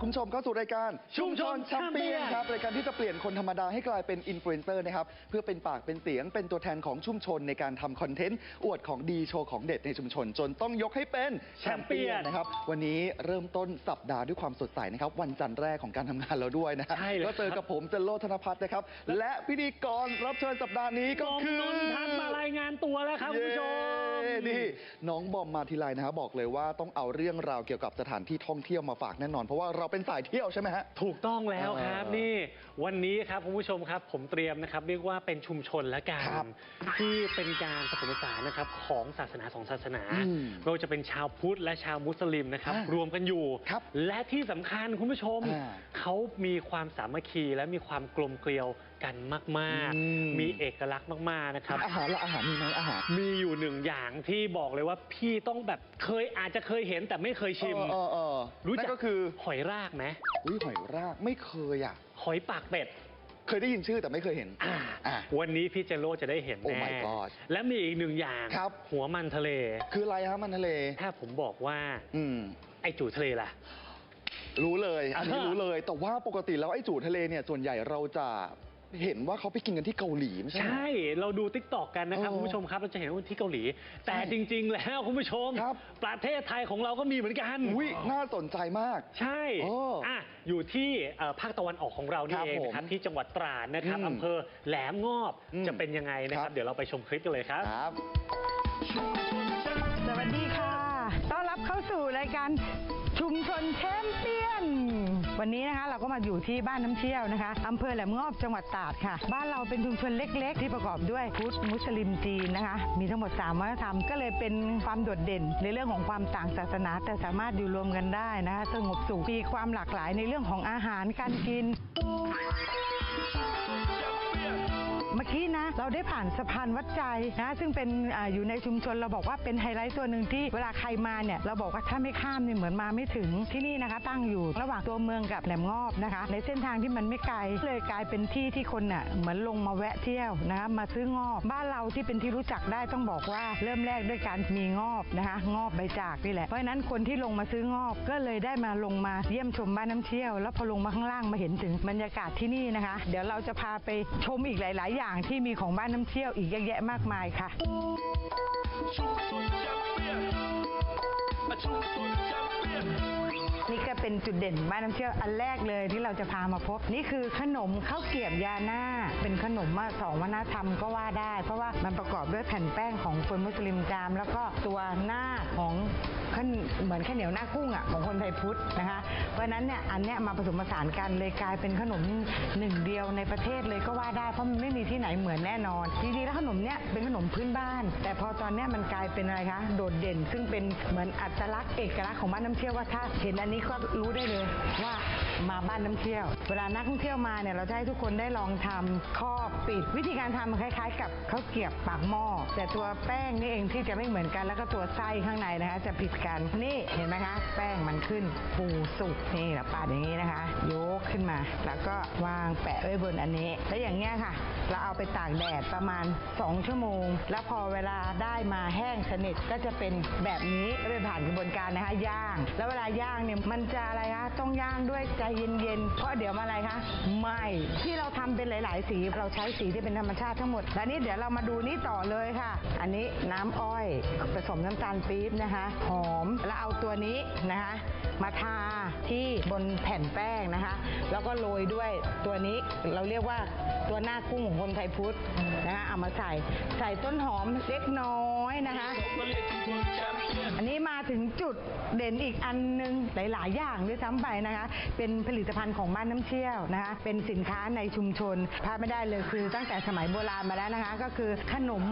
คุณผู้ชมเข้าสู่รายการชุมชนแชมเปี้ยน Champion ครับรายการที่จะเปลี่ยนคนธรรมดาให้กลายเป็นอินฟลูเอนเซอร์นะครับเพื่อเป็นปากเป็นเสียงเป็นตัวแทนของชุมชนในการทำคอนเทนต์อวดของดีโชว์ของเด็ดในชุมชน จนต้องยกให้เป็นแชมเปี้ยน Champion นะครับวันนี้เริ่มต้นสัปดาห์ด้วยความสดใสนะครับวันจันทร์แรกของการทำงานเราด้วยนะฮะใช่เลยก็เจอกับผมเจนโลธนพัฒน์นะครับและพิธีกรรับเชิญสัปดาห์นี้กก็องคือนนทันมารายงานตัวแล้วครับคุณผู้ชมเย้นี่น้องบอมมาทีไรนะครับบอกเลยว่าต้องเอาเรื่องราวเกี่ยวกับสถานที่ท่องเที่ยวมาฝากแน่นอนเพราะว่าเราเป็นสายเที่ยวใช่ไหมฮะ ถูกต้องแล้วครับเออนี่วันนี้ครับคุณผู้ชมครับ ผมเตรียมนะครับ เรียกว่าเป็นชุมชนและกัครันบที่เป็นการผสมผสานนะครับของศาสนาสองศาสนาอืมไม่ว่าจะเป็นชาวพุทธและชาวมุสลิมนะครับ อ่ารวมกันอยู่ ครับและที่สำคัญคุณผู้ชม อ่า เขามีความสามัคคีและมีความกลมเกลียว กันมากอืม ๆ มีเอกลักษณ์มากๆนะครับ อาหารละอาหารมีไหมอาหาร มีอยู่หนึ่งอย่างที่บอกเลยว่าพี่ต้องแบบเคยอาจจะเคยเห็นแต่ไม่เคยชิม เออเออเออรู้นั่จักนก็คือหอยรากไหมอุ้ยหอยรากไม่เคยอะ หอยปากเป็ด เคยได้ยินชื่อแต่ไม่เคยเห็น อ่าอะ วันนี้พี่เจโรจะได้เห็น Oh แน่ my god และมีอีกหนึ่งอย่าง ครับ หัวมันทะเล คืออะไรฮะมันทะเล ถ้าผมบอกว่า อืม ไอจู่ทะเลล่ะ รู้เลย อันนี้อ่ารู้เลย แต่ว่าปกติแล้วไอ้จูทะเลเนี่ยส่วนใหญ่เราจะ เห็นว่าเขาไปกินกันที่เกาหลีไม่ใช่เหรอ ใช่ เราดูติ๊กตอกกันนะครับเออคุณผู้ชมครับ เราจะเห็นว่าที่เกาหลี แต่ใช่จริง ๆ แล้วคุณผู้ชม ครับ ประเทศไทยของเราก็มีเหมือนกัน อุ้ยน่าสนใจมาก ใช่โอ้อะอยู่ที่เอ่อภาคตะวันออกของเราคนี่รับเองนะครับผมที่จังหวัดตราดนะครับอืมอำเภอแหลมงอบอืมจะเป็นยังไงนะคครัรับ บ เดี๋ยวเราไปชมคลิปกันเลยครับ ครับ สวัสดีค่ะ ต้อนรับเข้าสู่รายการชุมชนแชมเปี้ยน วันนี้นะคะเราก็มาอยู่ที่บ้านน้ำเชี่ยวนะคะอำเภอแหลมงอบจังหวัดตราดค่ะ บ้านเราเป็นชุมชนเล็ก ๆ ที่ประกอบด้วยพุทธมุสลิมจีนนะคะ มีทั้งหมด3วัฒนธรรมก็เลยเป็นความโดดเด่น ในเรื่องของความต่างศาสนา แต่สามารถอยู่รวมกันได้นะคะสงบสุขมีความหลากหลายในเรื่องของอาหารการกิน เมื่อกี้นะ เราได้ผ่านสะพานวัดใจนะซึ่งเป็นออยู่ในชุมชนเราบอกว่าเป็นไฮไลท์ตัวหนึ่งที่เวลาใครมาเนี่ยเราบอกว่าถ้าไม่ข้ามเนี่ยเหมือนมาไม่ถึงที่นี่นะคะ ตั้งอยู่ระหว่างตัวเมืองกับแหลมงอบนะคะ ในเส้นทางที่มันไม่ไกลเลยกลายเป็นที่ที่คนน่ะเหมือนลงมาแวะเที่ยวนะคะมาซื้องอบบ้านเราที่เป็นที่รู้จักได้ต้องบอกว่าเริ่มแรกด้วยการมีงอบนะคะงอบใบจากนี่แหละเพราะฉะนั้นคนที่ลงมาซื้องอบก็เลยได้มาลงมาเยี่ยมชมบ้านน้ำเชี่ยว แล้วพอลงมาข้างล่างมาเห็นถึงบรรยากาศที่นี่นะคะ เดี๋ยวเราจะพาไปชมอีกหลาย ๆอย่างที่มีของบ้านน้ำเที่ยวอีกเยอะแยะมากมายค่ะ ชุมชนแชมเปี้ยนชุมชนแชมเปี้ยน นี่ก็เป็นจุดเด่นบ้านน้ำเชี่ยวอันแรกเลยที่เราจะพามาพบ นี่คือขนมข้าวเกรียบยาหน้า เป็นขนมมาสองวัฒนธรรมก็ว่าได้ เพราะว่ามันประกอบด้วยแผ่นแป้งของคนมุสลิมจาม แล้วก็ตัวหน้าของข้าวเหมือนข้าวเหนียวหน้ากุ้งอะของคนไทยพุทธนะคะ เพราะฉะนั้นเนี่ยอันเนี้ยมาผสมผสานกันเลยกลายเป็นขนมหนึ่งเดียวในประเทศเลยก็ว่าได้เพราะมันไม่มีที่ไหนเหมือนแน่นอนจริงๆแล้วขนมเนี้ยเป็นขนมพื้นบ้าน แต่พอตอนเนี้ยมันกลายเป็นอะไรคะโดดเด่น ซึ่งเป็นเหมือนอัตลักษณ์เอกลักษณ์ของบ้านน้ำเชี่ยวว่าถ้าเห็นอันนี้ก็รู้ได้เลยว่ามาบ้านน้ำเชี่ยว เวลานักท่องเที่ยวมาเนี่ยเราจะให้ทุกคนได้ลองทำข้อปิด วิธีการทำมันคล้าย ๆ กับข้าวเกรียบปากหม้อแต่ตัวแป้งนี่เองที่จะไม่เหมือนกันแล้วก็ตัวไส้ข้างในนะคะ จะผิดกันนี่เห็นไหมคะ แป้งมันขึ้นฟูสุกนี่เราปาดอย่างนี้นะคะ ยกขึ้นมา แล้วก็วางแปะไว้บนอันนี้ แล้วอย่างเงี้ยค่ะ เราเอาไปตากแดดประมาณ 2 ชั่วโมง แล้วพอเวลาได้มาแห้งสนิทก็จะเป็นแบบนี้ก็ไปผ่านกระบวนการนะคะย่าง แล้วเวลาย่างเนี่ยมันจะอะไรคะต้องย่างด้วยใจเย็นๆเพราะเดี๋ยวมาอะไรคะไหม่ที่เราทำเป็นหลาย ๆ สีเราใช้สีที่เป็นธรรมชาติทั้งหมดแล้วนี่เดี๋ยวเรามาดูนี่ต่อเลยค่ะ อันนี้น้ำอ้อยผสมน้ำตาลปี๊บนะคะ หอมแล้วเอาตัวนี้นะคะ มาทาที่บนแผ่นแป้งนะคะ แล้วก็โรยด้วยตัวนี้เราเรียกว่าตัวหน้ากุ้งของคนไทยพุทธนะคะเอามาใส่ใส่ต้นหอมเล็กน้อยนะคะ อันนี้มาถึงจุดเด่นอีกอันหนึงหลาย ๆ อย่างด้วยซ้ำไปนะคะ เป็นผลิตภัณฑ์ของบ้านน้ำเชี่ยวนะคะ เป็นสินค้าในชุมชนพลาดไม่ได้เลยคือ ตั้งแต่สมัยโบราณมาแล้วนะคะ ก็คือขนม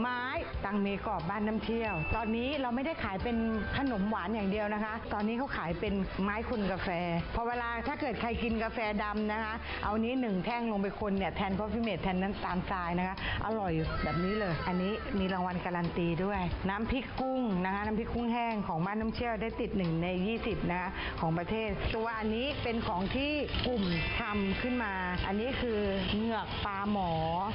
ไม้ตังเมกรอบบ้านน้ำเชี่ยว ตอนนี้เราไม่ได้ขายเป็นขนมหวานอย่างเดียวนะคะ ตอนนี้เขาขายเป็นไม้คนกาแฟ พอเวลาถ้าเกิดใครกินกาแฟดำนะคะ เอานี้หนึ่งแท่งลงไปคนเนี่ยแทนคอฟฟี่เมดแทนน้ำตาลทรายนะคะ อร่อยแบบนี้เลย อันนี้มีรางวัลการันตีด้วย น้ำพริกกุ้งนะคะ น้ำพริกกุ้งแห้งของบ้านน้ำเชี่ยวได้ติดหนึ่งใน 20 นะคะของประเทศ ตัวอันนี้เป็นของที่กลุ่มทำขึ้นมา อันนี้คือเหงือกปลาหมอ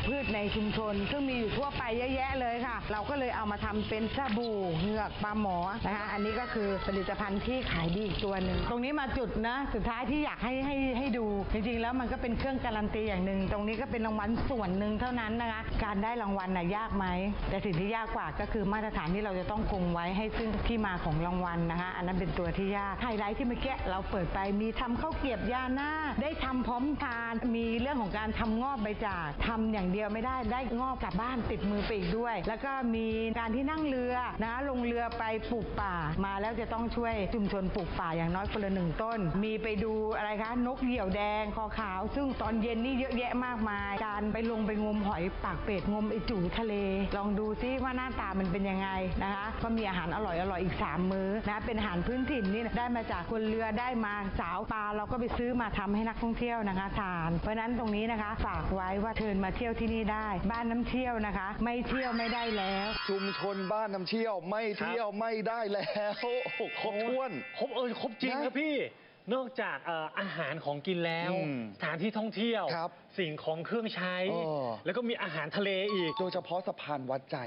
พืชในชุมชน ซึ่งมีอยู่ทั่วไปเยอะแยะเลยค่ะ เราก็เลยเอามาทำเป็นสบู่เหงือกปลาหมอนะคะอันนี้ก็คือผลิตภัณฑ์ที่ขายดีอีกตัวหนึ่งตรงนี้มาจุดนะสุดท้ายที่อยากให้ให้ให้ดู จริงๆแล้วมันก็เป็นเครื่องการันตีอย่างหนึ่งตรงนี้ก็เป็นรางวัลส่วนหนึ่งเท่านั้นนะคะการได้รางวัลน่ะยากไหมแต่สิ่งที่ยากกว่าก็คือมาตรฐานที่เราจะต้องคงไว้ให้ซึ่งที่มาของรางวัลนะคะ อันนั้นเป็นตัวที่ยากไฮไลท์ที่เมื่อกี้เราเปิดไปมีทำข้าวเกรียบยาหน้า ได้ทำพร้อมทาน มีเรื่องของการทำงอบใบจากทำอย่างเดียวไม่ได้ได้งอบกลับบ้านติดมือไปอีกด้วย แล้วก็มีการที่นั่งเรือนะลงเรือไปปลูกป่ามาแล้วจะต้องช่วยชุมชนปลูกป่าอย่างน้อยคนละหนึ่งต้น มีไปดูอะไรคะนกเหยี่ยวแดงคอขาว ซึ่งตอนเย็นนี่เยอะแยะมากมาย การไปลงไปงมหอยปากเป็ดงมไอจู่ทะเล ลองดูซิว่าหน้าตามันเป็นยังไงนะคะก็มีอาหารอร่อยอร่อยๆอีก 3 มื้อนะเป็นอาหารพื้นถิ่นนี่ได้มาจากคนเรือได้มาสาวปลาเราก็ไปซื้อมาทำให้นักท่องเที่ยวนะคะทาน เพราะฉะนั้นตรงนี้นะคะฝากไว้ว่าเชิญมาเที่ยวที่นี่ได้ บ้านน้ำเที่ยวนะคะ ไม่เที่ยวไม่ได้แล้ว ชุมชนบ้านน้ำเชี่ยวไม่เที่ยวไม่ได้แล้วโอ้โหครบถ้วน ครบเออครบจริงนะครับพี่ นอกจากเอ่ออาหารของกินแล้ว อืมสถานที่ท่องเที่ยว ครับสิ่งของเครื่องใช้ เออ แล้วก็มีอาหารทะเลอีก โดยเฉพาะสะพานวัดใจ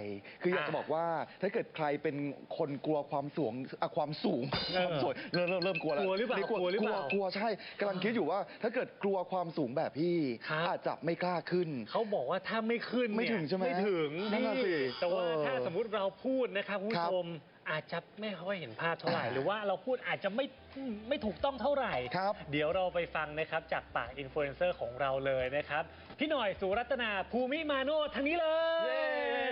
คืออยากจะอะบอกว่า ถ้าเกิดใครเป็นคนกลัวความสูงอะความสูงเออความสวยเริ่มเริ่มเริ่มกลัวแล้วกลัวหรือเปล่านี่กลัวหรือเปล่ากลัวใช่กำลังคิดอยู่ว่า ถ้าเกิดกลัวความสูงแบบพี่ครับ อาจจะไม่กล้าขึ้น เขาบอกว่าถ้าไม่ขึ้นเนี่ยไม่ถึงใช่ไหมไม่ถึงนั่นน่ะสิแต่ว่าเออถ้าสมมุติเราพูดนะครับคุณครัผู้บชม อาจจะไม่ค่อยเห็นภาพเท่าไหร่ อ่าหรือว่าเราพูดอาจจะไม่ไม่ถูกต้องเท่าไหร่ ครับเดี๋ยวเราไปฟังนะครับจากปากอินฟลูเอนเซอร์ของเราเลยนะครับ พี่หน่อยสุรัตนาภูมิมาโนทางนี้เลย เย้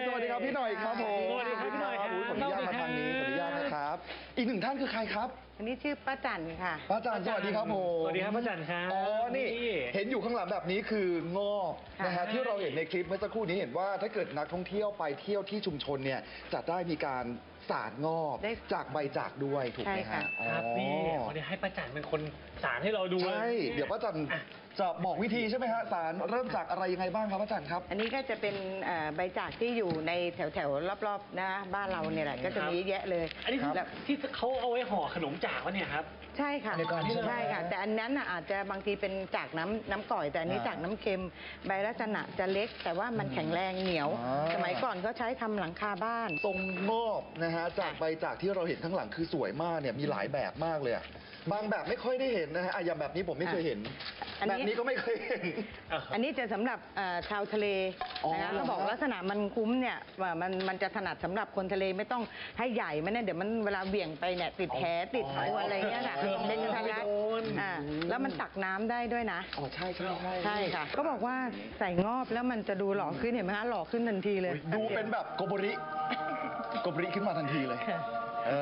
สวัสดีครับพี่หน่อยครับผมสวัสดีครับพี่หน่อยครับอุ๊ขออนุญาตมาทางนี้ขออนุญาตนะครับ อีกหนึ่งท่านคือใครครับอันนี้ชื่อป้าจันค่ะพระอาจารย์สวัสดีครับผมสวัสดีครับพระอาจารย์ครับอ๋อนี่เห็นอยู่ข้างหลังแบบนี้คืองอกนะฮะค่ะที่เราเห็นในคลิปเมื่อสักครู่นี้เห็นว่าถ้าเกิดนักท่องเที่ยวไปเที่ยวที่ชุมชนเนี่ยจะได้มีการ สาดงอบได้ จากใบจากด้วยถูกไหมใช่ค่ะ ฮะอ๋อครับนี่วันนี้ให้ป้าจันเป็นคนสารให้เราดูใช่เดี๋ยวพระอาจารย์อะ จะบอกวิธีใช่ไหมฮะสารเริ่มจากอะไรยังไงบ้างครับพระอาจารย์ครับ อันนี้ก็จะเป็นเอ่อใบจากที่อยู่ในแถวๆรอบๆนะบ้านเราเนี่ยแหละ ก็จะมีเยอะแยะเลยอันนี้คือแล้วที่เขาเอาไว้ห่อขนมจากวะเนี่ยครับ ใช่ค่ะในการที่ใช่ค่ะ แต่อันนั้นน่ะอาจจะบางทีเป็นจากน้ำน้ำก่อย แต่อันนี้อ่าจากน้ำเค็มใบลักษณะจะเล็ก แต่ว่ามันแข็งแรงเหนียว อ่า สมัยก่อนเขาใช้ทำหลังคาบ้าน ทรงงอบนะฮะจากใบจากที่เราเห็นข้างหลังคือสวยมากเนี่ยมีหลายแบบมากเลยอะบางแบบไม่ค่อยได้เห็นนะฮะอะอย่างแบบนี้ผมไม่เคยเห็นอันนี้ แบบนี้ก็ไม่เคยเห็น อันนี้จะสำหรับเอ่อชาวทะเลอ๋อนะคะเหรอเขาบอกลักษณะมันคุ้มเนี่ยว่ามันมันจะถนัดสำหรับคนทะเลไม่ต้องให้ใหญ่ไม่นั่นเดี๋ยวมันเวลาเหวี่ยงไปเนี่ยติดแผลติดตัวอะไรเงี้ยค่ะเออเป็นกระทันรัดไม่โดน อ่าแล้วมันตักน้ำได้ด้วยนะ อ๋อใช่ใช่ใช่ใช่ค่ะเขาบอกว่าใส่งอบแล้วมันจะดูหล่อขึ้นเห็นไหมคะหล่อขึ้นทันทีเลย ดูเป็นแบบโกโบริโกโบริขึ้นมาทันทีเลย เอ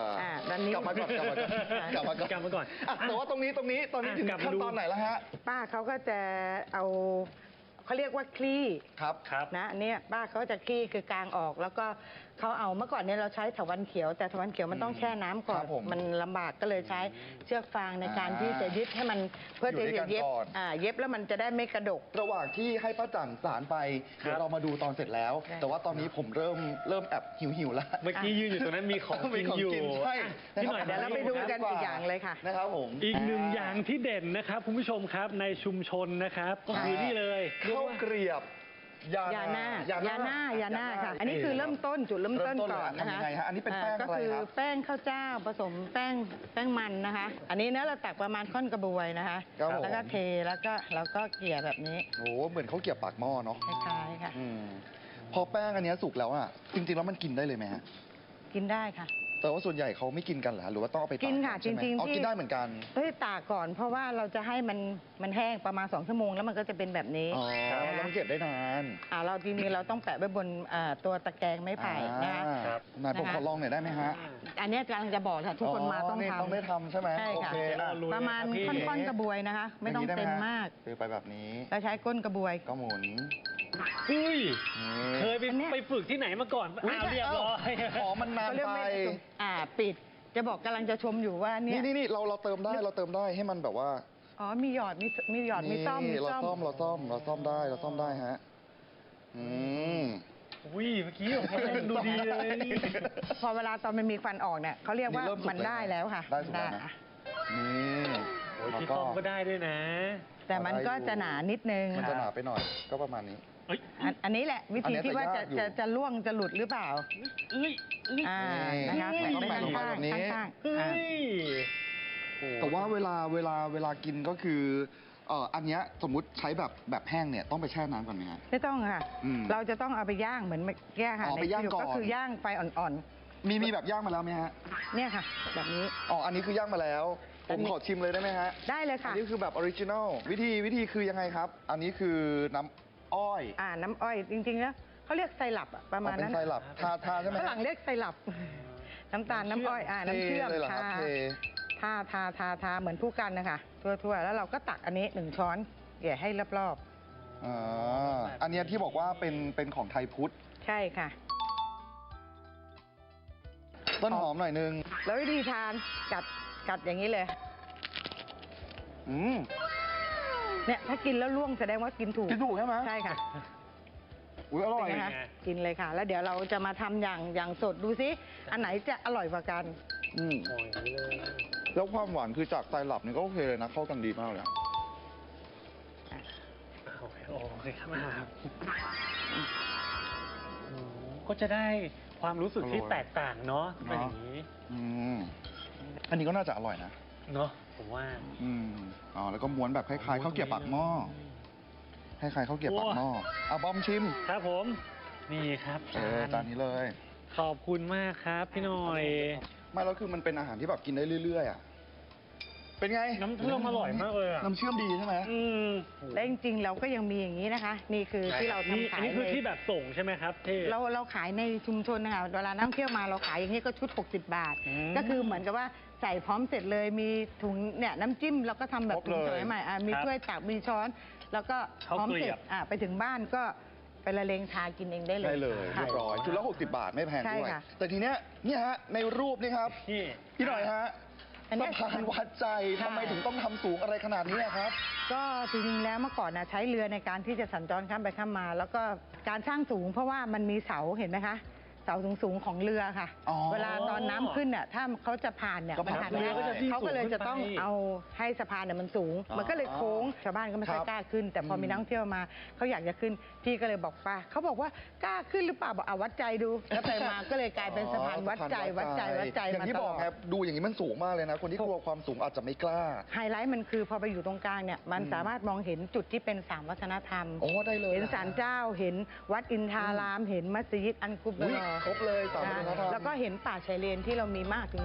ออ่าด้านนี้ กลับมาก่อนกลับมาก่อนกลับมาก่อนกลับมาก่อนะแต่ว่าตรงนี้ตรงนี้ตอนนี้อะถึงกลับมาขั้นดู ตอนไหนแล้วฮะ ป้าเขาก็จะเอาเขาเรียกว่าคลี่ครับ ครับ นะอันเนี้ยป้าเขาจะคลี่คือกลางออกแล้วก็เขาเอาเมื่อก่อนเนี่ยเราใช้ถาวันเขียว แต่ถาวันเขียวมันต้องแช่น้ำก่อคนรับผมมันลำบากก็เลยใช้เชือกฟางในการอ่าที่จะยึดให้มันเพื่ออยู่จะด้วยกันเย็บก่อน อ่าเย็บแล้วมันจะได้ไม่กระดก ระหว่างที่ให้ป้าจันสารไปเดี๋ยวเรามาดูตอนเสร็จแล้วได้แต่ว่าตอนนี้ผมเริ่มเริ่มแอบหิวหิวๆแล้ว เมื่อกี้ยืนอยู่ตรงนั้นมีของมีกินของอยู่กินใช่อะพี่หน่อยเดี๋ยวเราไปดูกันอีกอย่างเลยค่ะ นะครับผมอีกหนึ่งอย่างที่เด่นนะครับคุณผู้ชมครับในชุมชนนะครับ ก็คือนี่เลย ข้าวเกรียบ ยายาหน้ายาหน้ายาหน้าค่ะ อันนี้เคือเริ่มต้นจุดเริ่มต้นเริ่มต้นก่อนเลยนะทำยัคะงไงฮะอันนี้เป็นแป้งก็อะไรคือครับแป้งข้าวเจ้าผสมแป้งแป้งมันนะคะ อันนี้เนื้อเราตักประมาณค่อนกระบวยนะคะ ครับผม แล้วก็เทแล้วก็แล้วก็เกลี่ยแบบนี้โอ้โหเหมือนเขาวเกรียบปากหม้อเนาะคล้ายๆค่ะ อืมพอแป้งอันเนี้ยสุกแล้วอะจริงๆแล้วมันกินได้เลยไหมฮะกินได้ค่ะ แต่ว่าส่วนใหญ่เขาไม่กินกันเหรอหรือว่าต้องเอาไปตากกินค่ะใช่ไหมจริงๆอ๋อที่ กินได้เหมือนกัน เฮ้ยตากก่อนเพราะว่าเราจะให้มันมันแห้งประมาณ2ชั่วโมงแล้วมันก็จะเป็นแบบนี้อ๋อนะแล้วคะมันเก็บได้นาน อ่าเราทีนี้เราต้องแปะไว้บนอ่าตัวตะแกรงไม้ไผ่นะคะ อ่าครับ นายผมนะคะ ขอลองหน่อยได้ไหมฮะอันเนี้ยกำลังจะบอกค่ะทุกคนมาต้องนี่ทำต้องได้ทำใช่ไหมใช่โอค่ะ เคอะลุยประมาณเลยครับพี่ ค่อนๆกระบวยนะคะ ไม่ต้องย่าเต็นี้มด้หมาก คือไปแบบนี้ เราใช้ก้นกระบวย ก็หมุน อุ้ยนี่เคยไปอันเนี้ยไปฝึกที่ไหนมาก่อนอุ๊ยอ้าวเรียบร้อยอ๋อมันนานเขาเรียกไปไม่อ่าปิดจะบอกกำลังจะชมอยู่ว่าเนี่นี่ยนี่นี่เราเราเติมได้เราเติมได้ให้มันแบบว่า อ๋อมีหยอดมีมีหยอดมีซ่อมมีนี่เราซ่อมซ่อมเราซ่อมเราซ่อมได้เราซ่อมได้ฮะอืมอุ้ยเมื่อกี้ของเขาดูดีเลย พอเวลาตอนมันมีควันออกเนี่ยเขาเรียกว่านี่เริ่มสุกมันแล้วได้แล้วค่ะ ได้สุกแล้วนะอะนี่โอ้ยแล้วพี่ก็ต้อมก็ได้ด้วยนะ แต่มันก็จะหนานิดนึงมันจะหนาไปหน่อยก็ประมาณนี้ เอ้ยอันอันนี้แหละวิธีอันนี้ที่ว่าจะจะยากอยู่จะจะล่วงจะหลุดหรือเปล่า เอ้ยเอ้ย อ่านี่นะคะต้องแปะแปะลงไปข้างแบบนี้ๆข้างเฮ้ๆอ่ายโอ้แต่ว่าเวลาเวลาเวลากินก็คือเอ่ออันเนี้ยสมมุติใช้แบบแบบแห้งเนี่ยต้องไปแช่น้ำก่อนไหมฮะ ไม่ต้องค่ะ อืมเราจะต้องเอาไปย่อย่างเหมือนเมื่อกี้ค่ะอ๋อไปย่างในคลิปก่อน ก็คือย่างไฟอ่อนมีมีแบบย่างมาแล้วไหมฮะ ๆ เนี่ยค่ะ แบบนี้ อ๋อ อันนี้คือย่างมาแล้ว ผอันมนี้ ขอชิมเลยได้ไหมฮะ ได้เลยอัค่ะนนี้คือแบบออริจินอลวิธีวิธีคือยังไงครับ อันนี้คือน้ำ อ้อยอ่าน้ำอ้อยจริงๆแล้วเขาเรียกไซรัปอะประมาณอ๋อเป็นั้นนไซรัปทาทาใช่ไหมฝรั่งเรียกไซรัปน้ำตาลน้ำอ้อยอ่าน้ำเชื่อมทเลยเหรอคทารับเททาทาทาทาเหมือนผู้กันนะคะทั่วๆแล้วเราก็ตักอันนี้หนึ่งช้อนแหย่ให้รอบอ่าอันเนี้ยที่บอกว่าเป็นเป็นของไทยพุทธๆใช่ค่ะ ต้นหอมหน่อยนึงแล้ววิธีทานกัดกัดอย่างนี้เลย อืม เนี่ยถ้ากินแล้วล่วงแสดงว่ากินถูกกินถูกใช่ไหมใช่ค่ะอุ้ยอร่อยเป็นไงคะกินเลยค่ะ แล้วเดี๋ยวเราจะมาทำอย่างอย่างสดดูซิอันไหนจะอร่อยกว่ากัน อืมโอ้ยอย่างนี้เลยแล้วความหวานคือจากไซรัปนี่ก็โอเคเลยนะเข้ากันดีมากเลยอะโอเคโอเคครับครับอืมก็จะได้ความรู้สึกที่แตกต่างเนาะเป็นอย่างนี้ อืมอันนี้ก็น่าจะอร่อยนะ เนาะผมว่า อืมอ๋อแล้วก็ม้วนแบบคล้ายๆข้าวเกรี๊ยวปากหม้อคล้ายๆข้าวเกรี๊ยวปากหม้ออะบอมชิม ครับผม นี่ครับเออจานนี้เลย ขอบคุณมากครับพี่หน่อยไม่แล้วคือมันเป็นอาหารที่แบบกินได้เรื่อยๆอะเป็นไง น้ำเชื่อมอร่อยมากเลยอะน้ำเชื่อมดีใช่ไหมอืมและจริงๆเราก็ยังมีอย่างนี้นะคะ นี่คือที่เรานี่ทำอัขานยนี้คือในที่แบบส่งใช่ไหมครับที่เราเราขายในชุมชนนะคะเวลานักท่องเที่ยวมาเราขายอย่างนี้ก็ชุด 60 บาทอืมก็คือเหมือนกับว่า ใส่พร้อมเสร็จเลยมีถุงเนี่ยน้ำจิ้มเราก็ทำแบบครบถุงเลยสมัยใหม่อะมีครับถ้วยตักมีช้อน แล้วก็ข้าวพร้อมเกลีเสร็ยจบอะไปถึงบ้านก็ไปละเลงทากินเองได้เลยได้เลยค่ะ เรียบร้อยชุดละ60 บาทไม่แพงใช่ด้วยค่ะ แต่ทีเนี้ยเนี่ยฮะในรูปนี่ครับนี่ พี่หน่อยฮะอันเนี้สะย พานวัดใจใช่ทำไมถึงต้องทำสูงอะไรขนาดนี้อะครับ ก็จริงๆแล้วเมื่อก่อนนะใช้เรือในการที่จะสัญจรข้ามไปข้ามมา แล้วก็การสร้างสูงเพราะว่ามันมีเสาเห็นไหมคะ เสาสูงๆของเรือค่ะ อ๋อเวลาตอนน้ำขึ้นเนี่ยถ้าเขาจะผ่านเนี่ยก็มันผ่านผ่านเรือไม่ก็ได้จะยิ่งเขาก็เลยสูงขึ้นจะต้องไปเอาให้สะพานเนี่ยมันสูง อ๋อมันก็เลยโค้งชาวบ้านก็ไม่ค่อยครับกล้าขึ้น แต่พออมมีนักท่องเที่ยวมาเขาอยากจะขึ้น พี่ก็เลยบอกป้าเขาบอกว่ากล้าขึ้นหรือเปล่าบอกเอาวัดใจดู แล้วไปมาก็เลยกลายเป็นสะพานวัดใจวัดใจวัดใจอย่างมาที่ตบลออกด ครับดูอย่างนี้มันสูงมากเลยนะ คนที่กลัวความสูงอาจจะไม่กล้า ไฮไลท์มันคือพอไปอยู่ตรงกลางเนี่ยมันอืมสามารถมองเห็นจุดที่เป็นสามวัฒนธรรม โอ้ได้เลยเห็นศาลเจ้าเห็นวัดอินทาราม เห็นมัสยิดอันกุบอุ๊ยรอครบเลยสามวัฒนธรรม แล้วก็เห็นป่าชายเลนที่เรามีมากถึง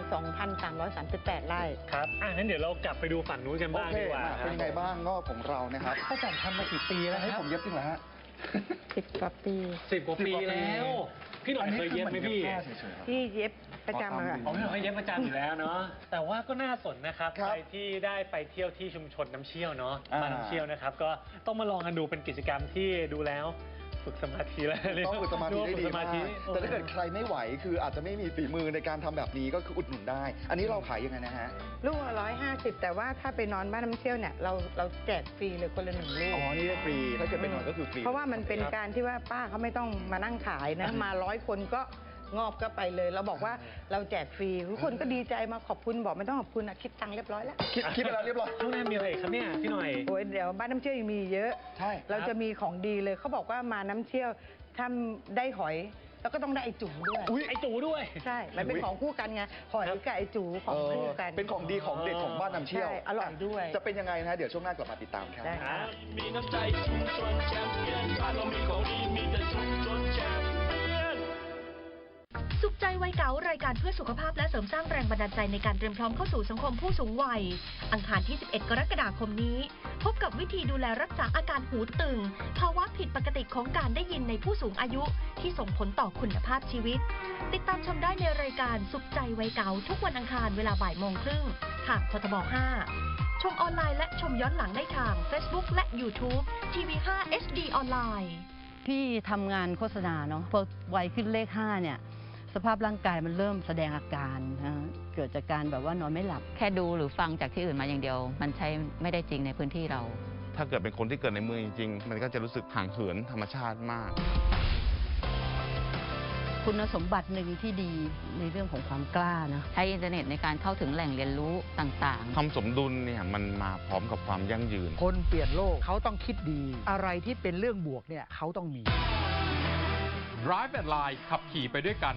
2,338 ไร่ ครับอะงั้นเดี๋ยวเรากลับไปดูฝั่งนู้นกันโอบ้างเคดีกว่ามาเป็นยังไงบ้างงอกของเรานะครับป้าจันทำมากี่ปีแล้วให้ครัผบมเย็บจริงเหรอฮะ 10กว่าปีสิบกว่าปีสิบกว่าปีแล้ว พี่หน่อยเคยเย็บไหมพี่อันนี้คือเหมือนเย็บผ้าเฉยๆครับที่เย็บประจำอะค่ะ ผมพี่หน่อยเคยเย็บประจำอยู่แล้วเนาะ แต่ว่าก็น่าสนนะครับครับใครที่ได้ไปเที่ยวที่ชุมชนน้ำเชี่ยวเนาะอ่าบ้านน้ำเชี่ยวนะครับ ก็ต้องมาลองกันดูเป็นกิจกรรมที่ดูแล้ว ฝึกสมาธิแล้วต้องฝึกสมาธิได้ดีฝึกสมากธิแต่ถ้าเกิดใครไม่ไหวคืออาจจะไม่มีฝีมือในการทำแบบนี้ก็คืออุดหนุนได้ อันนี้เราขายยังไงนะฮะ ลูกละร้อยห้าสิบแต่ว่าถ้าไปนอนบ้านน้ำเชี่ยวเนี่ยเราเราแจกฟรีเลยคนละหนึ่งลูก อ๋อ นี่ได้ฟรี ถ้าเกิดเป็นหน่อยก็คือฟรี เพราะว่ามันเป็นการที่ว่าป้าเขาไม่ต้องมานั่งขายนะ มาร้อยคนก็ งอบก็ไปเลย เราบอกว่าเราแจกฟรีทุกคนก็ดีใจมาขอบคุณบอกไม่ต้องขอบคุณนะคิดตังค์เรียบร้อยแล้ว คิดคิดไปแล้วเรียบร้อยช่วงหน้ามีอะไรอีกครับเนี่ยพี่หน่อย โอ้ยเดี๋ยวบ้านน้ำเชี่ยวยังมีเยอะ ใช่ เราจะมีของดีเลยเขาบอกว่ามาน้ำเชี่ยวถ้าได้หอย แล้วก็ต้องได้ไอจูด้วย อุ๊ย ไอจูด้วย ใช่ มันเป็นของคู่กันไงหอยกับไอจูของคู่กัน เป็นของดีของเด็ดของบ้านน้ำเชี่ยวใช่อร่อยด้วย จะเป็นยังไงนะเดี๋ยวช่วงหน้ากลับมาติดตามครับ ได้ค่ะมีน้ำใจชุมชนแชมเปี้ยนบ้านเรามีของดีมีแต่ชุมชนแชมเปี้ยน สุขใจวัยเก๋ารายการเพื่อสุขภาพและเสริมสร้างแรงบันดาลใจในการเตรียมพร้อมเข้าสู่สังคมผู้สูงวัย อังคารที่ 11 กรกฎาคมนี้ พบกับวิธีดูแลรักษาอาการหูตึง ภาวะผิดปกติของการได้ยินในผู้สูงอายุที่ส่งผลต่อคุณภาพชีวิต ติดตามชมได้ในรายการสุขใจวัยเก๋าทุกวันอังคารเวลาบ่ายโมงครึ่งทางททบ 5 ชมออนไลน์และชมย้อนหลังได้ทาง Facebook และ YouTube TV5 HD ออนไลน์พี่ทำงานโฆษณาเนาะพอวัยขึ้นเลขห้าเนี่ย สภาพร่างกายมันเริ่มแสดงอาการนะเกิดจากการแบบว่านอนไม่หลับ แค่ดูหรือฟังจากที่อื่นมาอย่างเดียว มันใช้ไม่ได้จริงในพื้นที่เรา ถ้าเกิดเป็นคนที่เกิดในเมืองจริงๆ มันก็จะรู้สึกห่างเหินธรรมชาติมาก คุณสมบัติหนึ่งที่ดีในเรื่องของความกล้านะใช้อินเทอร์เน็ตในการเข้าถึงแหล่งเรียนรู้ต่างความสมดุลเนี่ยมันมาพร้อมกับความยั่งยืน คนเปลี่ยนโลกเขาต้องคิดดี อะไรที่เป็นเรื่องบวกเนี่ยเขาต้องมี Drive and Line ขับขี่ไปด้วยกัน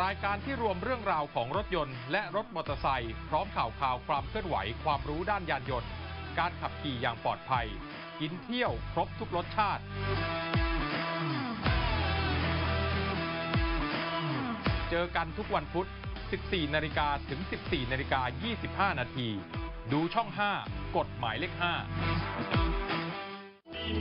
รายการที่รวมเรื่องราวของรถยนต์และรถมอเตอร์ไซค์พร้อมข่าวข่าวความเคลื่อนไหวความรู้ด้านยานยนต์ การขับขี่อย่างปลอดภัย กินเที่ยวครบทุกรสชาติ เจอกันทุกวันพุธ 14 นาฬิกาถึง 14 นาฬิกา 25 นาที ดูช่อง 5 กฎหมายเลข 5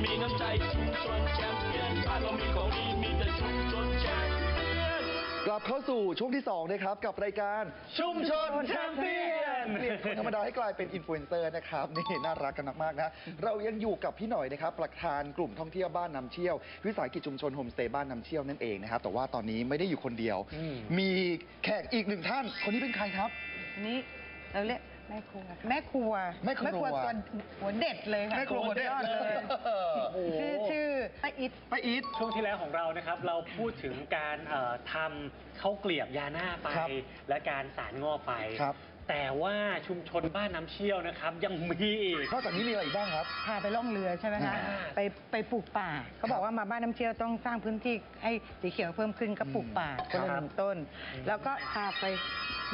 มีน้ำใจชุมชนแชมเปี้ยนบ้านเรามีของดีมีแต่ชุมชนแชมเปี้ยนกลับเข้าสู่ช่วงที่2นะครับกับรายการชุมชนแชมเปี้ยนเปลี่ยนคนธรรมดาให้กลายเป็นอินฟลูเอนเซอร์นะครับนี่น่ารักกันมากๆนะเรายังอยู่กับพี่หน่อยนะครับประธานกลุ่มท่องเที่ยวบ้านน้ำเชี่ยว วิสาหกิจชุมชนโฮมสเตย์บ้านน้ำเชี่ยวนั่นเองนะครับแต่ว่าตอนนี้ไม่ได้อยู่คนเดียวอืมมีแขกอีกหนึ่งท่าน คนนี้เป็นใครครับอันนี้เราเรียก แม่ครัวแม่ครัวแม่ครัว ตัวหัวเด็ดเลยค่ะแม่ครัวหัวเด็ดยอเลย ชื่อชื่อป้าอิดป้าอีทช่วงที่แล้วของเรานะครับ เราพูดถึงการเอ่อทำข้าวเกลียบยาหน้าไป ครับและการสารงอไป ครับ แต่ว่าชุมชนบ้านน้ำเชี่ยวนะครับ ยังมีอีก นอกจากนี้มีอะไรอีกบ้างครับ พาไปล่องเรือใช่ไหมคะ อ่า ไปไปปลูกป่าเขาบอกว่ามาบ้านน้ำเชี่ยวต้องสร้างพื้นที่ให้สีเขียวเพิ่มขึ้นก็ปลูกป่าครัก็บเลยหนึ่งต้น แล้วก็พาไป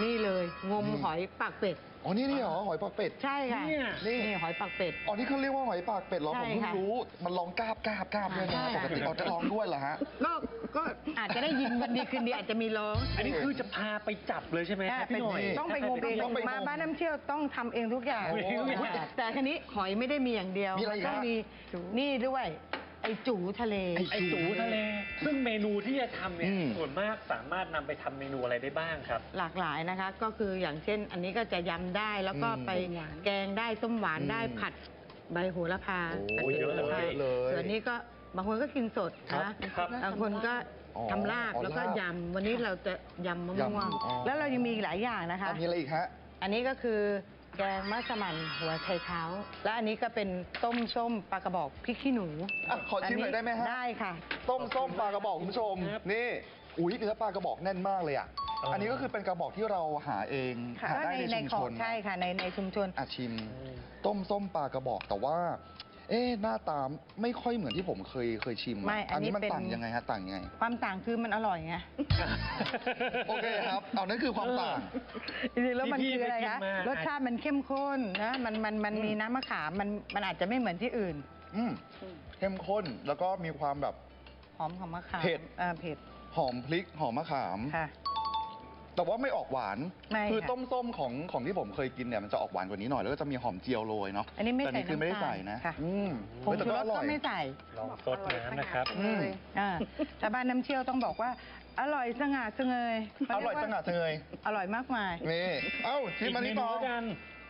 นี่เลยงมอืมหอยปากเป็ด อ๋อนี่นี่เหรอหอยปากเป็ด ใช่ค่ะเนี่ย นี่หอยปากเป็ด อ๋อนี่เขาเรียกว่าหอยปากเป็ดเหรอใช่ผมเพิ่งค่ะ รู้ มันร้องกราบกราบกราบด้วยนะใช่ปกติเอาจะร้องด้วยเหรอฮะ ก็ก็อาจจะได้ยินวันดีคืนดีอาจจะมีร้อง อันนี้คือจะพาไปจับเลยใช่ไหมครับพี่หน่อยต้องไปงมเองต้องไปงมมาบ้านน้ำเชี่ยวต้องทำเองทุกอย่าง โอ้โหแต่ทีนี้หอยไม่ได้มีอย่างเดียวมีอะไรอีกต้องฮะมีนี่ด้วย ไอจูทะเลไอ้ไอจูทะเล ซึ่งเมนูที่จะทำเนี่ยอืม ส่วนมากสามารถนำไปทำเมนูอะไรได้บ้างครับ หลากหลายนะคะ ก็คืออย่างเช่น อันนี้ก็จะยำได้แล้วก็อืมไปแกงได้ต้มหวานได้อืมผัดใบโหระพาโอ้ผัดเยอะเลยโหรพาเยอะเลยส่วนนี้ก็บางคนก็กินสดครับครับบางคนก็อ๋อทำลาบอ๋อแล้วก็ลาบยำวันนี้เราจะยำมะม่วง ยำอ๋อ แล้วเรายังมีอีกหลายอย่างนะคะ อะมีอะไรอีกฮะ อันนี้ก็คือ แกงมัสมั่นหัวไชเท้า และอันนี้ก็เป็นต้มส้มปลากระบอกพริกขี้หนูอะขอชิมหน่อยได้ไหมฮะ ได้ค่ะ ต้มส้มปลากระบอกคุณผู้ชมครับนี่อุ้ยเนื้อปลากระบอกแน่นมากเลยอะอ๋ออัอันนี้ก็คือเป็นกระบอกที่เราหาเองค่ะหาก็ได้ในในในชุมขชองนใช่ค่ะในในชุมชน อาชิม ต้มส้มปลากระบอกแต่ว่า เอ๊ะหน้าตาไม่ค่อยเหมือนที่ผมเคยเคยชิมะไม่อันนี้นี้มันเป็น ต่างยังไงฮะต่างยังไง ความต่างคือมันอร่อยไงโอเคครับเอานั่นคือความต่าง จริงๆแล้วมันที่พี่คืออะไรไปกินคะมารสชาติมันเข้มข้นนะมันมันมันมีน้ำมะขามมันมันอาจจะไม่เหมือนที่อื่น อืมเข้มข้นแล้วก็มีความแบบ หอมของมะขามเผ็ด อ่าเผ็ดหอมพริกหอมมะขาม ค่ะ แต่ว่าไม่ออกหวาน ไม่คือค่ะต้มส้มของของที่ผมเคยกินเนี่ยมันจะออกหวานกว่านี้หน่อยแล้วก็จะมีหอมเจียวโรยเนาะอันนี้ไม่แต่ใส่นี่คือไม่ได้น้ำตาลใส่นะค่ะ อืมผงแต่ชูรสอร่ก็อยไม่ใส่ลองซดน้ำนะครับ อืม อ่าชาวบ้านน้ำเชี่ยวต้องบอกว่า อร่อยสง่าสงเงยอร่อยสง่าเฉยอร่อยมากมาย นี่ เอ้าชิมอีกอันเมนี้นูต่อแล้วกัน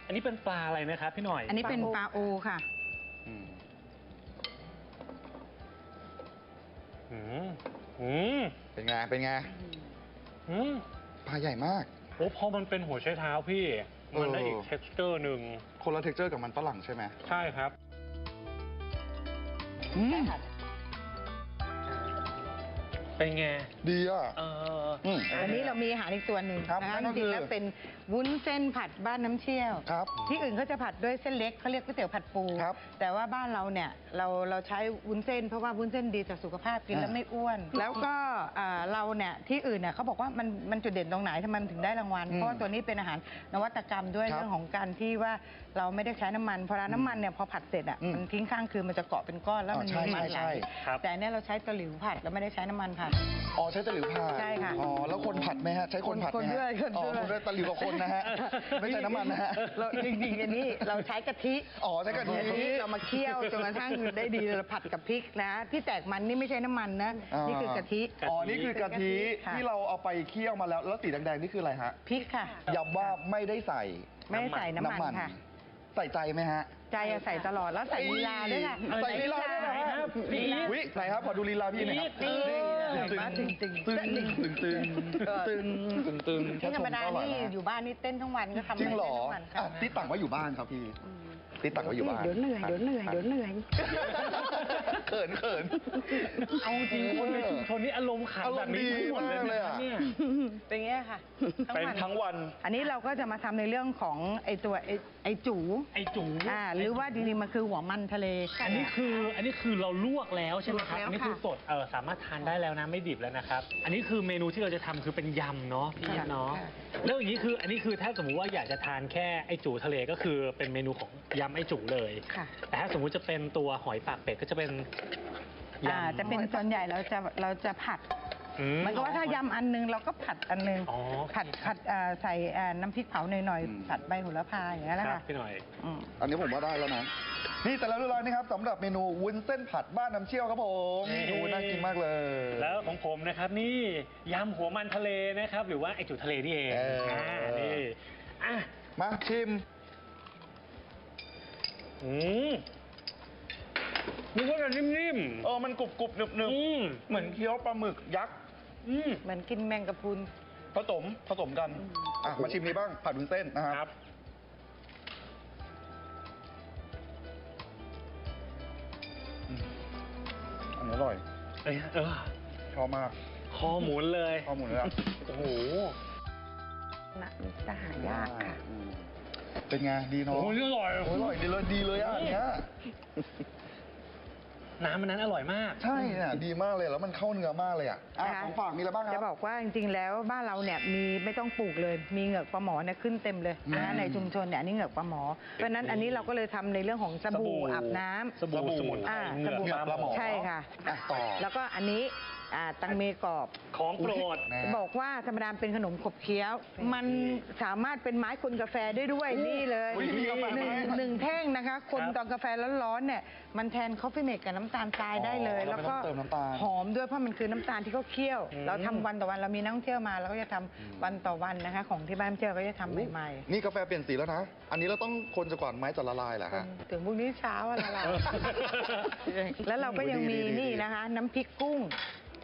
อันนี้เป็นปลาอะไรนะครับพี่หน่อย อันนี้เป็นปลาโอค่ะ อืมอืมอืมเป็นไงเป็นไงอืม ปลาใหญ่มาก โอ้พอมันเป็นหัวไชเท้าพี่ มันได้เอออีอีก texture หนึ่งคนละเท็กเจอร์กับมันฝรั่งใช่ไหมใช่ครับอืมเป็นไง ดีอะ เออ อืมวันนี้เรามีอาหารอีกตัวหนึ่งครับนะคะนั่จนก็คือ ริงๆแล้วเป็นวุ้นเส้นผัดบ้านน้ำเชี่ยว ครับ ที่อื่นเขาจะผัดด้วยเส้นเล็กเขาเรียกก๋วยเตี๋ยวผัดปู ครับแต่ว่าบ้านเราเนี่ยเราเราใช้วุ้นเส้นเพราะว่าวุ้นเส้นดีต่อสุขภาพกินแล้วอ่าไม่อ้วน แล้วก็อ่าเราเนี่ยที่อื่นเนี่ยเขาบอกว่ามันมันจุดเด่นตรงไหนทำไมมันถึงได้รางวัล อืมเพราะว่าตัวนี้เป็นอาหารนวัตกรรมด้วยครับเรื่องของการที่ว่าเราไม่ได้ใช้น้ำมัน พอเราน้ำมันเนี่ยพอผัดเสร็จอะอืมมันทิ้งข้างคือมันจะเกาะเป็นก้อนแล้วมันอ๋อมีใช่มันไหลใช่ ครับ แต่อันเนี่ยเราใช้ตะหลิวผัดเราไม่ได้ใช้น้ำมันผัด อ๋อใช้ตะหลิวผัดใช่ค่ะอ๋อแล้วคนผัดไหมฮะใช้คนผัดไหมคนฮะด้วยคนอ๋อด้วยคนด้วยตะหลิวกับคนนะฮะ ไม่ใช่น้ำมันนะฮะ เราจริงๆอันนี้เราใช้กะทิอ๋อใช้กะทิเรามาเคี่ยวจนกระทั่งได้ดีเราผัดกับพริกนะ ที่แตกมันนี่ไม่ใช่น้ำมันนะ นี่คือกะทิ อ๋อ นี่คือกะทิค่ะ ที่เราเอาไปเคี่ยวมาแล้ว แล้วสีแดงๆนี่คืออะไรฮะพริกค่ะ ย้ำว่าไม่ได้ใส่ไม่ได้ใส่น้ำมันค่ะ ใส่ใจไหมฮะ ใจอะใส่ตลอดแล้วใส่ลีลาด้วยค่ะใส่ลีลาด้วยนะฮะพี่อีทวิไหนครับขอดูลีลาพี่หน่อยครับนี่นี่เห็นไหมตึงตึงตึงตึงตึงตึงตึงตึงแค่ที่ธรชรมมดาก็อร่อยนี่นะอยู่บ้านนี่เต้นทั้งวันก็ทำจริงเหรอเต้นทั้งวันอะค่ะติ๊กต่างว่าอยู่บ้านครับพี่ ติ๊กต่างว่าอยู่บ้านเดี๋ยวเหนื่อยเดี๋ยวเหนื่อยเดี๋ยวเหนื่อยเขินเขิน เอาจริงคนในชุมชนนี้อารมณ์ขันแบบนี้ทั้งหมดเลยอารมณ์ดีมากเลยนะอะเนี่ยเป็นอย่างเงี้ยค่ะเป็นทั้งวัน อันนี้เราก็จะมาทำในเรื่องของไอตัวไอไอจูไอจูอ่าหรือว่าจริงๆมันคือหัวมันทะเล อันนี้คืออันนี้คือเราลวกแล้วใช่ไหมครับลวกแล้วอันนี้คือค่ะสดเออสามารถทานได้แล้วนะไม่ดิบแล้วนะครับ อันนี้คือเมนูที่เราจะทำคือเป็นยำเนาะพี่อีทเนาะค่ะแล้วอย่างนี้คืออันนี้คือถ้าสมมุติว่าอยากจะทานแค่ไอจูทะเลก็คือเป็นเมนูของยำไอจูเลย ค่ะแต่ถ้าสมมุติจะเป็นตัวหอยปากเป็ดก็จะเป็นอ่ายำจะเป็นส่วนใหญ่เราจะเราจะผัดอืเหมันก็ว่าถ้ายำอันนึงเราก็ผัดอันนึงอ๋อผัดผัดอ่าใส่อ่าน้ำพริกเผาหน่อยอืม ๆผัดใบโหระพาอย่างนี้ยแหละครับค่ะพี่หน่อย อืม อันนี้ผมว่าได้แล้วนะ นี่แต่แล้วเรียบร้อยนะครับสำหรับเมนูวุ้นเส้นผัดบ้านน้ำเชี่ยวครับผมนี่ดูน่ากินมากเลย แล้วของผมนะครับนี่ยำหัวมันทะเลนะครับ หรือว่าไอจูทะเลนี่เองเอออ่านี่อะ มาชิม อืมนึกว่าจะนิ่มๆ เออ มันกรุบกรุบหนึบหนึบอืม เหมือนเคี้ยวปลาหมึกยักษ์อืม เหมือนกินแมงกะพรุน ผสมผสมกัน อะ มาชิมนี้บ้าง ผัดวุ้นเส้นนะคครัรับ บอืมอันนี้อร่อย เอ้ยเออชอบมาก คอหมุนเลยข้อมูลเลยอะ โอ้โหนะจะหายากค่ะ อืม เป็นไงดีเนาะโอ้โหอร่อย โอ้ยอร่อยดีเลยดีเลยอะอันเนี้ยน้ำมันนั้นอร่อยมาก ใช่เนี่ยดีมากเลยแล้วมันเข้าเนื้อมากเลยอะอะนะคะของฝากมีอะไรบ้างคจะรับบอกว่าจริงๆ แล้วบ้านเราเนี่ยมีไม่ต้องปลูกเลย มีเหงือกปลาหมอเนี่ยขึ้นเต็มเลยนะอืมในชุมชนเนี่ยอันนี้เหงือกปลาหมอ เพราะฉะนั้นอันนี้เราก็เลยทำในเรื่องของสบู่อาบน้ำ สบู่สมุนไพรอ่า เหงืสอกบู่เหงือกปลาหมอใช่ค่ะ อะต่อ แล้วก็อันนี้ อ่าตังเมกรอบ ของโปรดแน่จะบอกว่าธรรมดาเป็นขนมขบเคี้ยว มันสามารถเป็นไม้คนกาแฟได้ด้วยนี่เลยอุ๊ยมีกาแฟหนึ่งไหมหนึ่งแท่งนะคะ คนครับตอนกาแฟร้อนๆเนี่ยมันแทนคอฟฟี่เมกกับน้ำตาลทรายได้เลย อ๋อแล้วก็เราไม่ต้องเติมน้ำตาล หอมด้วยเพราะมันคือน้ำตาลที่เขาเคี่ยวอืมเราทำวันต่อวันเรามีนักท่องเที่ยวมาเราก็จะทำวันต่อวันนะคะ ของที่บ้านเที่ยวก็จะทำใหม่นี่กาแฟเปลี่ยนสีแล้วนะ อันนี้เราต้องคนจะก่อนไม้จะละลายเหรอๆจฮะนถึงพรุ่งนี้เช้าอะไรล่ะแล้วเราก็ยังมีดีๆๆนี่นะคะ น้ำพริกกุ้ง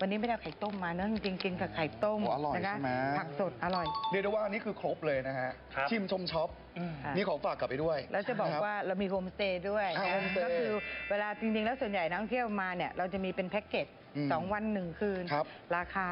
วันนี้ไม่ได้เอาไข่ต้มมาเนื่องจริงๆกับไข่ต้มโอ้อร่อยนะคะใช่ไหม ผักสดอร่อย เรียกได้ว่าอันนี้คือครบเลยนะฮะ ครับ ชิมชมช็อปอืมค่ะมีของฝากกลับไปด้วยแล้วจะบอกนครับว่าเรามีโฮมสเตย์ด้วยอ่านะโฮมสเตย์ก็คือเวลาจริงๆ แล้วส่วนใหญ่นักท่องเที่ยวมาเนี่ย เราจะมีเป็นแพ็กเกจอืมสองวันหนึ่งคืน ครับ ราคา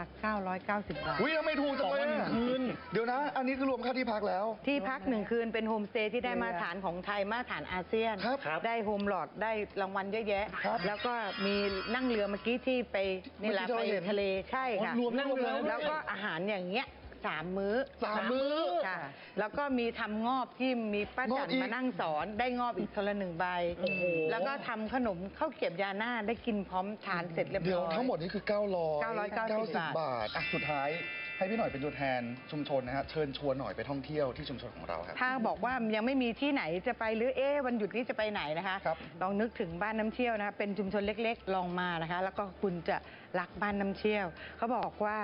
990 บาท อุ้ยทำไมถูกจังเลยสองวันหนึ่อะงคืนเดี๋ยวนะ อันนี้คือรวมค่าที่พักแล้ว ที่พักหนึ่งคืนเป็นโฮมสเตย์ที่ได้มาตรฐานของไทยมาตรฐานอาเซียน ครับครับได้โฮมหลอดได้รางวัลเยอะแยะ ครับแล้วก็มีนั่งเรือเมื่อกี้ที่ไปนี่แหละเมื่อไปกี้ที่เราเห็นทะเลใช่ค่ะอ๋อรวมนั่งเรือแล้วด้วย แล้วก็อาหารอย่างเงี้ย สามมื้อสามมื้อค่ะแล้วก็มีทำงอบที่มีป้างอบจันอีก มานั่งสอนได้งอบอีกคนละหนึ่งใบโอ้โหแล้วก็ทำขนมข้าวเกรียบยาหน้าได้กินพร้อมทานเสร็จเรียบร้อย เดี๋ยวทั้งหมดนี้คือ 900 990 บาทอะสุดท้ายให้พี่หน่อยเป็นตัวแทนชุมชนนะฮะเชิญชวนหน่อยไปท่องเที่ยวที่ชุมชนของเราครับ ถ้าบอกว่ายังไม่มีที่ไหนจะไปหรือเอ๊ะวันหยุดนี้จะไปไหนนะคะ ครับลองนึกถึงบ้านน้ำเชี่ยวนะคะเป็นชุมชนเล็กๆ ลองมานะคะ แล้วก็คุณจะรักบ้านน้ำเชี่ยว เขาบอกว่า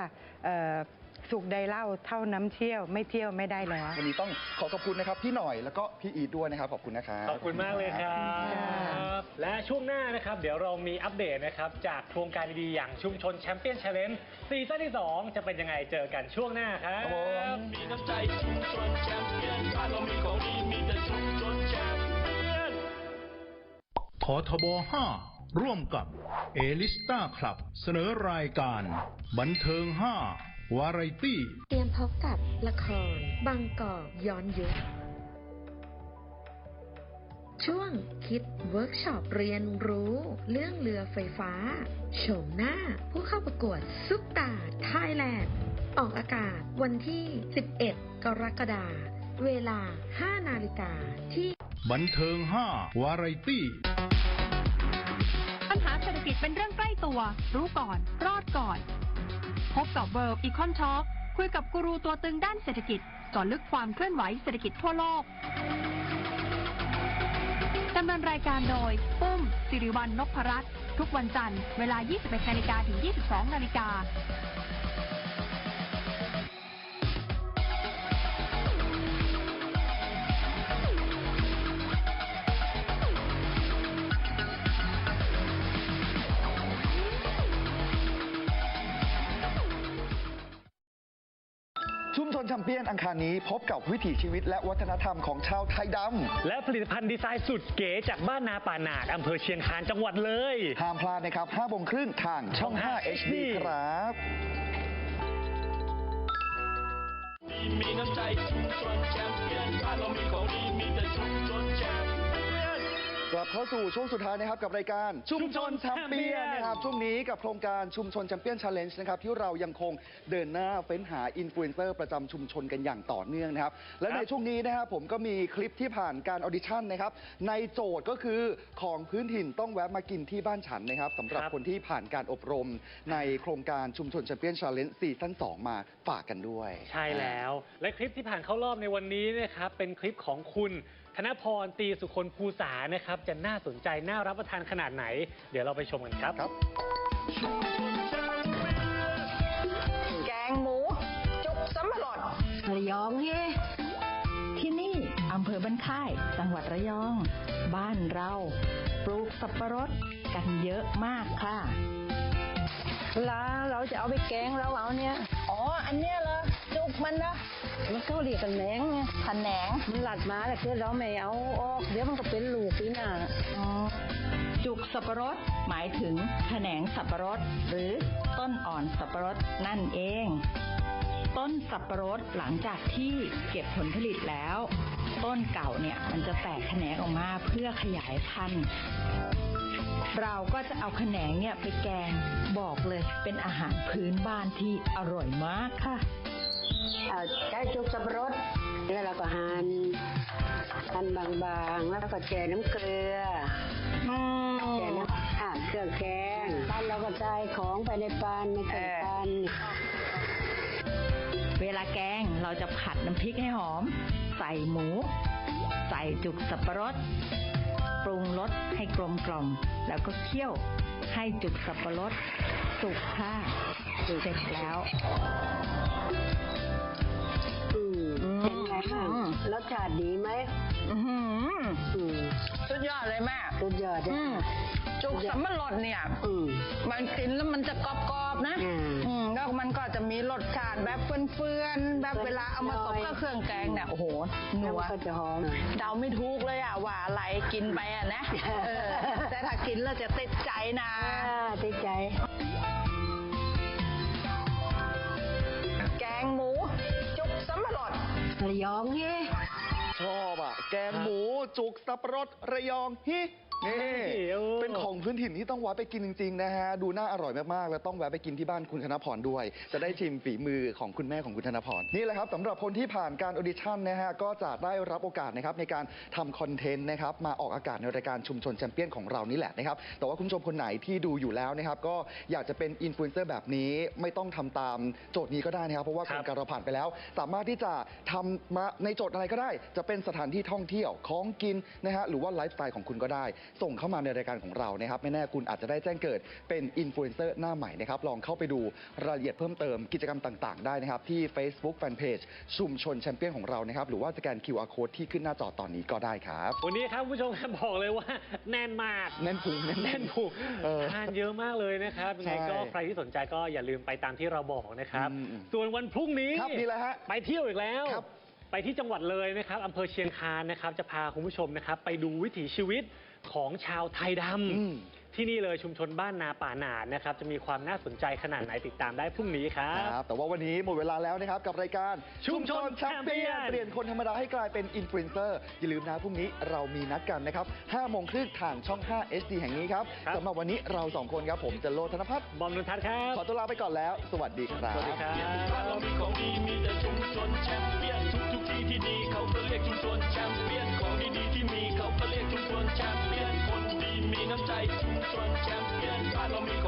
เอ่อ สุขใดเล่าเท่าน้ำเชี่ยวไม่เที่ยวไม่ได้แล้ว วันนี้ต้องขอขอบคุณนะครับพี่หน่อยแล้วก็พี่อีทด้วยนะครับขอบคุณนะครับขอบคุณมากเลยครับ และช่วงหน้านะครับ เดี๋ยวเรามีอัปเดตนะครับ จากโครงการดีๆอย่างชุมชนแชมเปี้ยนช l เลน g ์ซีซั่นที่ 2 จะเป็นยังไงเจอกันช่วงหน้าครับครับผมมีน้ำใจชุมชนแชมเปี้ยนบ้านเรามีของดีมีแต่ชุมชนแชมเปี้ยนททบ5ร่วมกับเอลิสตาคลับ เสนอรายการ บันเทิง 5 วาไรตี้ เตรียมพบกับละคร บางกอกย้อนยุค ช่วงคิดเวิร์กช็อปเรียนรู้ เรื่องเรือไฟฟ้า โฉมหน้า ผู้เข้าประกวด ซุปตาไทยแลนด์ ออกอากาศวันที่ 11 กรกฎาคมเวลา 5 นาฬิกาที่ บันเทิง 5 วาไรตี้ ปัญหาเศรษฐกิจเป็นเรื่องใกล้ตัว รู้ก่อน รอดก่อน พบกับ World Econ Talk คุยกับกูรูตัวตึงด้านเศรษฐกิจจาะลึกความเคลื่อนไหวเศรษฐกิจทั่วโลกดำเนินรายการโดยปุ้ม สิริวัลนพรัตน์ทุกวันจันทร์เวลา 21นาฬิกาถึง 22นาฬิกา นแชมเปี้ยนอังคารนี้พบกับวิถีชีวิตและวัฒนธรรมของชาวไทยดำและผลิตภัณฑ์ดีไซน์สุดเก๋จากบ้านนาป่าหนาดอำเภอเชียงคานจังหวัดเลย ห้ามพลาดนะครับ5โมงครึ่งทางช่อง 5 HD ครับ มีน้ำใจชุมชนแชมเปี้ยนบ้านเรามีของดีมีแต่ชุมชนแชมเปี้ยน กลับเข้าสู่ช่วงสุดท้ายนะครับกับรายการชุมชนแชมเปี้ยนนะครับช่วงนี้กับโครงการชุมชนแชมเปี้ยนชาเลนจ์นะครับที่เรายังคงเดินหน้าเฟ้นหาอินฟลูเอนเซอร์ประจำชุมชนกันอย่างต่อเนื่องนะครับและในช่วงนี้นะครับผมก็มีคลิปที่ผ่านการออดิชั่นนะครับในโจทย์ก็คือของพื้นถิ่นต้องแวะมากินที่บ้านฉันนะครับสำหรับครับคนที่ผ่านการอบรม ในโครงการชุมชนแชมเปี้ยนชาเลนจ์ซีซั่น2มาฝากกันด้วย ใช่แล้ว และคลิปที่ผ่านเข้ารอบในวันนี้นะครับเป็นคลิปของคุณ ธนพรตีสุคนภูษานะครับ จะน่าสนใจน่ารับประทานขนาดไหน เดี๋ยวเราไปชมกันครับ ครับ แกงหมู จุกสำรดระยองเย่ที่นี่อำเภอบ้านค่าย จังหวัดระยอง บ้านเรา ปลูกสับปะรดกันเยอะมากค่ะ แล้วเราจะเอาไปแกงเราเอาเนี่ย อ๋อ อันเนี้ยเหรอ จุกมันนะมันก็เรียกกันแหนงไงขันแหนงมันหลัดมาแต่คือเราไม่เอาออก เดี๋ยวมันก็เป็นลูกปีหน้าอ๋อจุกสับปะรดหมายถึงแขนงสับปะรด หรือต้นอ่อนสับปะรดนั่นเอง ต้นสับปะรดหลังจากที่เก็บผลผลิตแล้ว ต้นเก่าเนี่ยมันจะแตกแขนงออกมาเพื่อขยายพันธุ์เราก็จะเอาแขนงเนี่ยไปแกงบอกเลยเป็นอาหารพื้นบ้านที่อร่อยมากค่ะ ใช้จุกสับปะรดแล้วเราก็หั่นหั่นบางๆ แล้วก็แช่น้ำเกลืออแช่น้ำอ่าเครื่องแกงปั้นเราก็ใส่ของไปในปานในเครื่องปั้นเวลาแกงเราจะผัดน้ำพริกให้หอม ใส่หมู ใส่จุกสับปะรด ปรุงรสให้กลมกล่อม แล้วก็เคี่ยว ให้จุกสับปะรดสุกค่ะเสร็จแล้วอืมเป็นไงบ้างรสชาติดีไหม อื้อหืออืม สุดยอดเลยแม่สุดยอดอืนะมจุกสับปะรดเนี่ยอืมมันกินแล้วมันจะกรอบๆนะอืม อืมแล้วมันก็จะมีรสชาติแบบเฟื่อนๆแบบเวลาเอามาตบกับเครื่องแกงเนี่ยโอ้โหนัว แล้วก็จะหอม เดาไม่ถูกเลยอะว่าอะไรกินไปอะนะ เออ แต่ถ้ากินแล้วจะติดใจนะ อ่าติดใจ แกงหมู จุกสำรดระยองเย่ ชอบอะ แกงหมูจุกสับปะรดระยองฮินี่เป็นของพื้นถิ่นที่ต้องแวะไปกินจริงๆนะฮะดูน่าอร่อยมากๆแล้วต้องแวะไปกินที่บ้านคุณธนพรด้วย จะได้ชิมฝีมือของคุณแม่ของคุณธนพรนี่แหละครับสำหรับคนที่ผ่านการออดิชั่นนะฮะก็จะได้รับโอกาสนะครับในการทำคอนเทนต์นะครับมาออกอากาศในรายการชุมชนแชมเปี้ยนของเรานี่แหละนะครับแต่ว่าคุณผู้ชมคนไหนที่ดูอยู่แล้วนะครับก็อยากจะเป็นอินฟลูเอนเซอร์แบบนี้ไม่ต้องทำตามโจทย์นี้ก็ได้นะครับเพราะว่าโครงการเราผ่านไปแล้ว สามารถที่จะทำมาในโจทย์อะไรก็ได้ จะเป็นสถานที่ท่องเที่ยวของกินนะฮะหรือว่าไลฟ์สไตล์ของคุณก็ได้ส่งเข้ามาในรายการของเรานะครับไม่แน่คุณอาจจะได้แจ้งเกิดเป็นอินฟลูเอนเซอร์หน้าใหม่นะครับลองเข้าไปดูรายละเอียดเพิ่มเติมกิจกรรมต่าง ๆ ได้นะครับที่ Facebook Fanpage ชุมชนแชมเปี้ยนของเรานะครับหรือว่าสแกน QR Code ที่ขึ้นหน้าจอตอนนี้ก็ได้ครับ วันนี้ครับคุณผู้ชมครับบอกเลยว่าแน่นมากแน่นพุงแน่นแน่นผูกเออทานเยอะมากเลยนะครับยังไงก็ใช่ใครที่สนใจก็อย่าลืมไปตามที่เราบอกนะครับ อืมอืมส่วนวันพรุ่งนี้ครับนี่แหละฮะไปเที่ยวอีกแล้ว ครับไปที่จังหวัดเลยนะครับอำเภอเชียงคานนะครับจะพาคุณผู้ชมนะครับไปดูวิถีชีวิต ของชาวไทยดอืมำที่นี่เลยชุมชนบ้านนาป่าหนาดนะครับ จะมีความน่าสนใจขนาดไหนติดตามได้พรุ่งนี้ครับครับแต่ว่าวันนี้หมดเวลาแล้วนะครับ กับรายการชุมชนแชมเปี้ยน Champion เปลี่ยนคนธรรมดาให้กลายเป็นอินฟลูเอนเซอร์อย่าลืมนะพรุ่งนี้เรามีนัดกันนะครับ5โมงครึ่งทางช่อง 5 HD แห่งนี้ครับสำหรับวันนี้เราสองคนครับผมจะโลธนพัฒน์บอมนนทัศน์ครับขอตัวลาไปก่อนแล้ว สวัสดีครับสวัสดีครับบ้านเรามีของดีมีแต่ชุมชนแชมเปี้ยนทุกทุกๆที่ที่ดีเขาก็เรียกชุมชนแชมเปี้ยนของดีๆที่มีเขาก็เรียกชุมชนแชมเปี้ยน คนดีมีน้ำใ